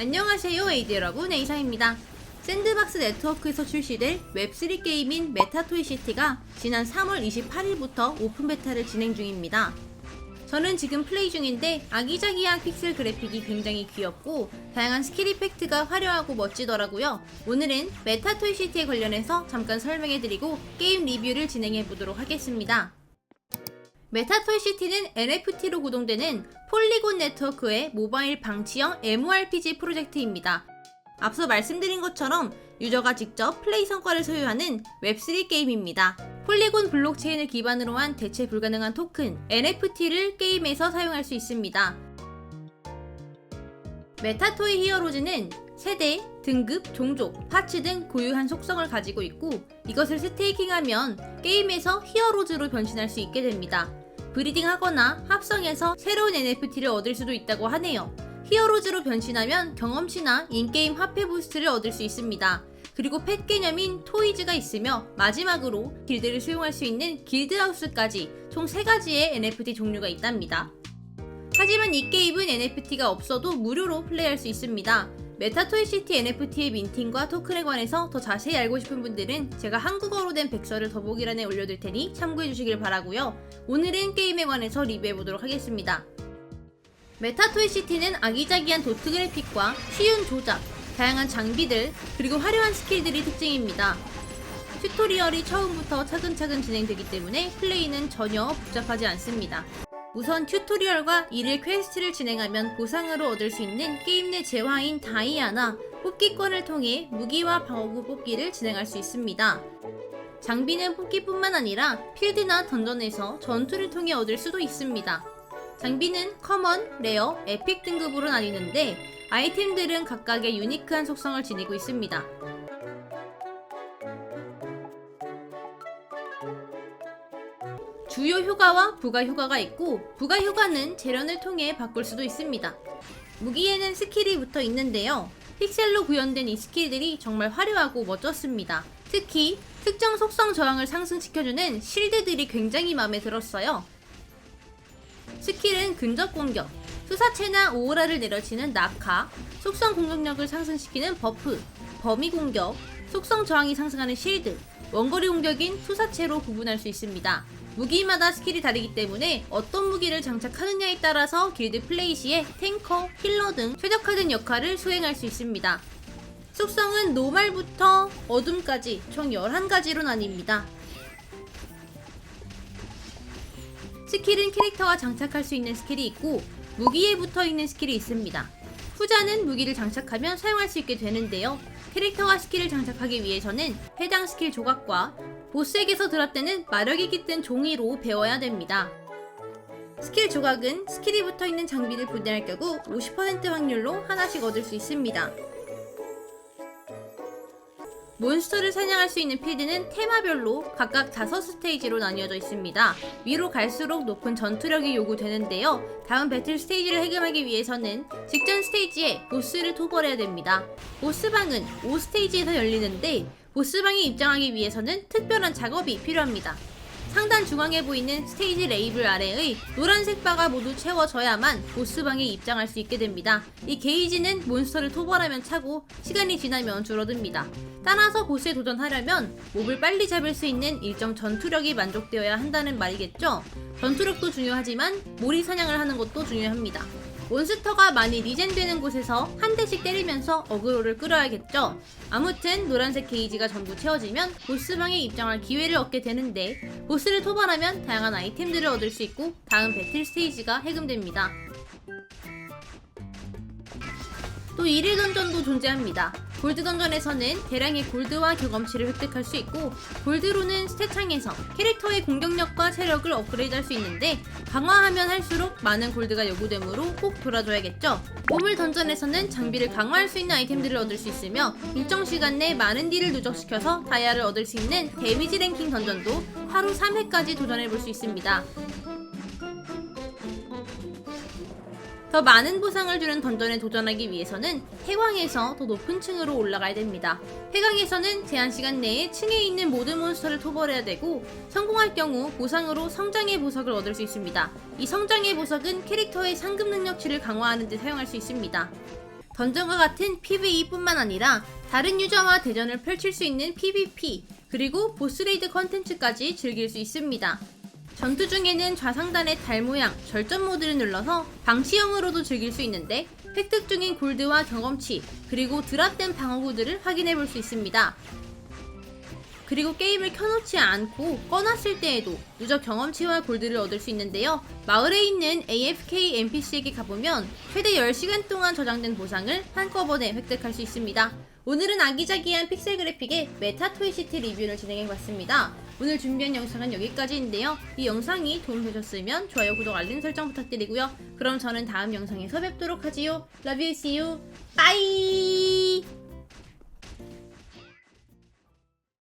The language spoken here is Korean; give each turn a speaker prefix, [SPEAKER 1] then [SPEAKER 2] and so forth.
[SPEAKER 1] 안녕하세요 에이드 여러분 에이사입니다. 샌드박스 네트워크에서 출시될 웹3 게임인 메타토이 시티가 지난 3월 28일부터 오픈 베타를 진행 중입니다. 저는 지금 플레이 중인데 아기자기한 픽셀 그래픽이 굉장히 귀엽고 다양한 스킬 이펙트가 화려하고 멋지더라고요. 오늘은 메타토이 시티에 관련해서 잠깐 설명해드리고 게임 리뷰를 진행해보도록 하겠습니다. 메타토이 시티는 NFT로 구동되는 폴리곤 네트워크의 모바일 방치형 MMORPG 프로젝트입니다. 앞서 말씀드린 것처럼 유저가 직접 플레이 성과를 소유하는 웹3 게임입니다. 폴리곤 블록체인을 기반으로 한 대체 불가능한 토큰 NFT를 게임에서 사용할 수 있습니다. 메타토이 히어로즈는 세대, 등급, 종족, 파츠 등 고유한 속성을 가지고 있고 이것을 스테이킹하면 게임에서 히어로즈로 변신할 수 있게 됩니다. 브리딩하거나 합성해서 새로운 NFT를 얻을 수도 있다고 하네요. 히어로즈로 변신하면 경험치나 인게임 화폐 부스트를 얻을 수 있습니다. 그리고 펫 개념인 토이즈가 있으며 마지막으로 길드를 수용할 수 있는 길드하우스까지 총 3가지의 NFT 종류가 있답니다. 하지만 이 게임은 NFT가 없어도 무료로 플레이할 수 있습니다. 메타토이 시티 NFT의 민팅과 토큰에 관해서 더 자세히 알고 싶은 분들은 제가 한국어로 된 백서를 더보기란에 올려둘 테니 참고해 주시길 바라고요. 오늘은 게임에 관해서 리뷰해 보도록 하겠습니다. 메타토이 시티는 아기자기한 도트 그래픽과 쉬운 조작, 다양한 장비들, 그리고 화려한 스킬들이 특징입니다. 튜토리얼이 처음부터 차근차근 진행되기 때문에 플레이는 전혀 복잡하지 않습니다. 우선 튜토리얼과 1일 퀘스트를 진행하면 보상으로 얻을 수 있는 게임 내 재화인 다이아나 뽑기권을 통해 무기와 방어구 뽑기를 진행할 수 있습니다. 장비는 뽑기뿐만 아니라 필드나 던전에서 전투를 통해 얻을 수도 있습니다. 장비는 커먼, 레어, 에픽 등급으로 나뉘는데 아이템들은 각각의 유니크한 속성을 지니고 있습니다. 주요 효과와 부가 효과가 있고 부가 효과는 재련을 통해 바꿀 수도 있습니다. 무기에는 스킬이 붙어 있는데요. 픽셀로 구현된 이 스킬들이 정말 화려하고 멋졌습니다. 특히 특정 속성 저항을 상승시켜주는 실드들이 굉장히 마음에 들었어요. 스킬은 근접 공격, 투사체나 오오라를 내려치는 낙하, 속성 공격력을 상승시키는 버프, 범위 공격, 속성 저항이 상승하는 실드, 원거리 공격인 투사체로 구분할 수 있습니다. 무기마다 스킬이 다르기 때문에 어떤 무기를 장착하느냐에 따라서 길드 플레이 시에 탱커, 힐러 등 최적화된 역할을 수행할 수 있습니다. 속성은 노말부터 어둠까지 총 11가지로 나뉩니다. 스킬은 캐릭터가 장착할 수 있는 스킬이 있고 무기에 붙어 있는 스킬이 있습니다. 후자는 무기를 장착하면 사용할 수 있게 되는데요. 캐릭터가 스킬을 장착하기 위해서는 해당 스킬 조각과 보스에게서 드랍되는 마력이 깃든 종이로 배워야 됩니다. 스킬 조각은 스킬이 붙어 있는 장비를 분해할 경우 50% 확률로 하나씩 얻을 수 있습니다. 몬스터를 사냥할 수 있는 필드는 테마별로 각각 5스테이지로 나뉘어져 있습니다. 위로 갈수록 높은 전투력이 요구되는데요. 다음 배틀 스테이지를 해금하기 위해서는 직전 스테이지에 보스를 토벌해야 됩니다. 보스방은 5스테이지에서 열리는데 보스방에 입장하기 위해서는 특별한 작업이 필요합니다. 상단 중앙에 보이는 스테이지 레이블 아래의 노란색 바가 모두 채워져야만 보스방에 입장할 수 있게 됩니다. 이 게이지는 몬스터를 토벌하면 차고 시간이 지나면 줄어듭니다. 따라서 보스에 도전하려면 몹을 빨리 잡을 수 있는 일정 전투력이 만족되어야 한다는 말이겠죠? 전투력도 중요하지만 몰이 사냥을 하는 것도 중요합니다. 몬스터가 많이 리젠되는 곳에서 한 대씩 때리면서 어그로를 끌어야겠죠. 아무튼 노란색 게이지가 전부 채워지면 보스방에 입장할 기회를 얻게 되는데 보스를 토벌하면 다양한 아이템들을 얻을 수 있고 다음 배틀 스테이지가 해금됩니다. 또 1일 던전도 존재합니다. 골드 던전에서는 대량의 골드와 경험치를 획득할 수 있고 골드로는 스탯창에서 캐릭터의 공격력과 체력을 업그레이드 할 수 있는데 강화하면 할수록 많은 골드가 요구되므로 꼭 돌아줘야겠죠. 보물 던전에서는 장비를 강화할 수 있는 아이템들을 얻을 수 있으며 일정 시간 내 많은 딜을 누적시켜서 다이아를 얻을 수 있는 데미지 랭킹 던전도 하루 3회까지 도전해볼 수 있습니다. 더 많은 보상을 주는 던전에 도전하기 위해서는 해광에서 더 높은 층으로 올라가야 됩니다. 해광에서는 제한 시간 내에 층에 있는 모든 몬스터를 토벌해야 되고 성공할 경우 보상으로 성장의 보석을 얻을 수 있습니다. 이 성장의 보석은 캐릭터의 상급 능력치를 강화하는 데 사용할 수 있습니다. 던전과 같은 PVE뿐만 아니라 다른 유저와 대전을 펼칠 수 있는 PVP 그리고 보스레이드 컨텐츠까지 즐길 수 있습니다. 전투 중에는 좌상단의 달 모양 절전 모드를 눌러서 방치형으로도 즐길 수 있는데 획득 중인 골드와 경험치 그리고 드랍된 방어구들을 확인해 볼 수 있습니다. 그리고 게임을 켜놓지 않고 꺼놨을 때에도 누적 경험치와 골드를 얻을 수 있는데요. 마을에 있는 AFK NPC에게 가보면 최대 10시간 동안 저장된 보상을 한꺼번에 획득할 수 있습니다. 오늘은 아기자기한 픽셀 그래픽의 메타 토이시티 리뷰를 진행해봤습니다. 오늘 준비한 영상은 여기까지인데요. 이 영상이 도움되셨으면 좋아요, 구독, 알림 설정 부탁드리고요. 그럼 저는 다음 영상에서 뵙도록 하지요. Love you, see you, bye!